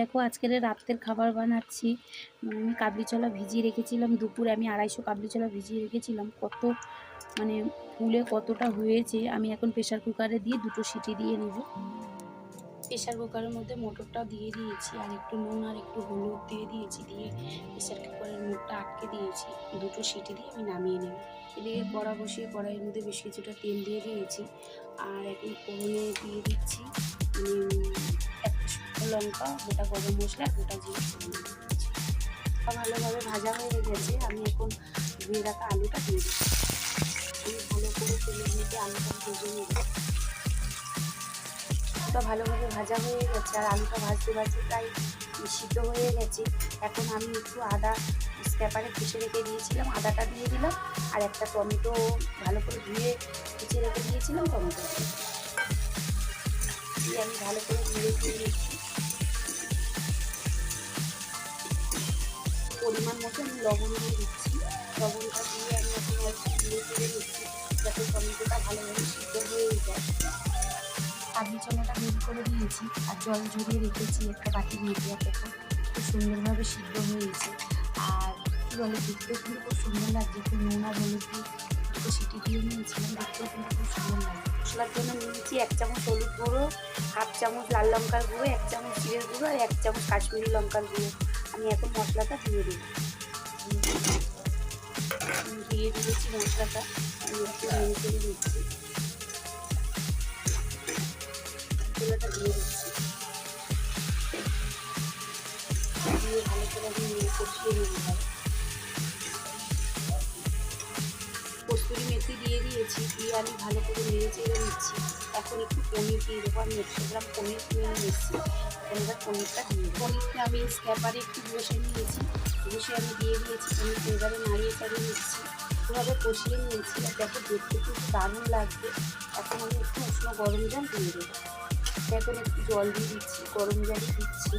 দেখো আজকের রাত্রের খাবার বানাচ্ছি। আমি কাবলি ছোলা ভিজিয়ে রেখেছিলাম। দুপুরে আমি আড়াইশো কাবলি চলা ভিজিয়ে রেখেছিলাম। কত মানে ফুলে কতটা হয়েছে, আমি এখন প্রেশার কুকারে দিয়ে দুটো সিটি দিয়ে নেব। প্রেশার কুকারের মধ্যে মোটরটা দিয়ে দিয়েছি, আর একটু নুন আর একটু হলুদ দিয়ে দিয়েছি, দিয়ে প্রেশার কুকারের মুখটা আটকে দিয়েছি। দুটো সিটি দিয়ে আমি নামিয়ে নেব। এদিকে কড়া বসিয়ে কড়াইয়ের মধ্যে বেশ কিছুটা তেল দিয়ে দিয়েছি। আর এখন ফোড়নে দিয়ে দিচ্ছি। শুকনো লঙ্কা, গোটা গরম মশলা, গোটা তা ভালোভাবে ভাজা হয়ে গেছে। আমি এখন ধুয়ে রাখা আলুটা দিয়ে দিচ্ছি। আমি ভালো করে তেলের মধ্যে আলুটা ভেজে নেব। আলুটা ভালোভাবে ভাজা হয়ে গেছে। আর আলুটা ভাজতে ভাজতে প্রায় সিদ্ধ হয়ে গেছে। এখন আমি একটু আদা স্ক্যাপারে পিষে রেখে দিয়েছিলাম। আদাটা দিয়ে দিলাম। আর একটা টমেটো ভালো করে ধুয়ে কুচিয়ে রেখে দিয়েছিলাম টমেটো। দিয়ে আমি ভালো করে ধুয়ে দিয়ে পরিমাণ মতো আমি লবণ দিয়ে দিচ্ছি। লবণটা দিয়ে আমি এখন অল্প ধুয়ে তুলে নিচ্ছি, যাতে টমেটোটা ভালোভাবে সিদ্ধ হয়ে যায়। কাবলি চনাটা বের করে দিয়েছি আর জল ঝরিয়ে রেখেছি একটা বাটির মধ্যে দেখো খুব সুন্দরভাবে সিদ্ধ হয়েছে। আর কী বলে, দেখতেও কিন্তু খুব সুন্দর লাগছে। একটু নুন আর হলুদ দিয়ে দুটো সিটি দিয়ে নিয়েছিলাম, দেখতেও কিন্তু খুব সুন্দর লাগছে। মশলার জন্য নিয়েছি এক চামচ হলুদ গুঁড়ো, হাফ চামচ লাল লঙ্কার গুঁড়ো, এক চামচ জিরের গুঁড়ো আর এক চামচ কাশ্মীরি লঙ্কার গুঁড়ো। আমি এখন মশলাটা দিয়ে আমি দিয়ে দিয়েছি মশলাটা। আমি একটু নেড়ে চেড়ে দিচ্ছি। মশলাটা দিয়ে দিচ্ছি। দিয়ে ভালো করে আমি কষিয়ে ভালো কস্তুরি মেথি দিয়ে দিয়েছি। দিয়ে আমি ভালো করে নেড়ে চেড়ে নিচ্ছি। এখন একটু পনির দিয়ে দেবো আমি একশো গ্রাম পনির কিনে নিয়ে এসেছি এখন এবার পনিরটা দিয়ে পনিরটা আমি স্ক্যাপারে একটু বসে নিয়েছি বসে আমি দিয়ে দিয়েছি পনিরটা এবারে নাড়িয়ে চাড়িয়ে নিচ্ছি এভাবে কষিয়ে নিয়েছি দেখো দেখতে কিন্তু দারুণ লাগবে এখন আমি একটু উষ্ণ গরম জল দিয়ে দেবো এখন একটু জল দিয়ে দিচ্ছি গরম জলই দিচ্ছি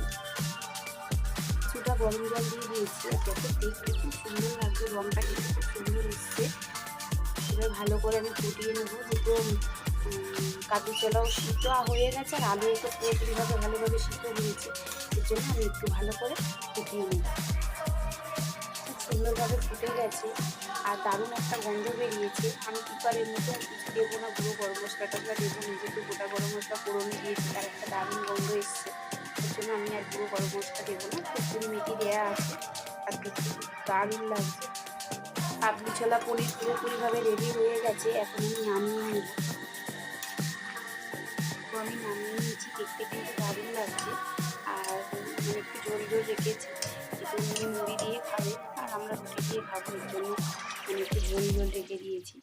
কিছুটা গরম জল দিয়ে দিয়েছি দেখো দেখতে খুব সুন্দর লাগবে রঙটা কিন্তু খুব সুন্দর এসছে এবার ভালো করে আমি ফুটিয়ে নেব দুটো কাজু চলাও সিদ্ধ হয়ে গেছে আর আলু তো পুরোপুরিভাবে ভালোভাবে সিদ্ধ হয়েছে এর জন্য আমি একটু ভালো করে ফুটিয়ে নেব খুব সুন্দরভাবে ফুটে গেছে আর দারুণ একটা গন্ধ বেরিয়েছে। আমি কুকারের মতো কিছু দেবো না গুঁড়ো গরম মশলাটা বা দেবো না, যেহেতু গোটা গরম মশলা ফোড়নে দিয়েছি, তার একটা দারুণ গন্ধ এসছে। এর জন্য আমি আর গুঁড়ো গরম মশলা দেবো না কস্তুরি মেথি দেওয়া আছে আর দেখতে খুব দারুণ লাগছে। কাবলি ছোলা পনির পুরোপুরিভাবে রেডি হয়ে গেছে, এখন আমি নামিয়ে তো আমি নামিয়ে নিয়েছি, দেখতে কিন্তু দারুণ লাগছে। আর মানে একটু জল জল রেখেছি, একটু নিয়ে মুড়ি দিয়ে খাবে, আর আমরা রুটি দিয়ে খাব, এর জন্য মানে একটু জল জল রেখে দিয়েছি।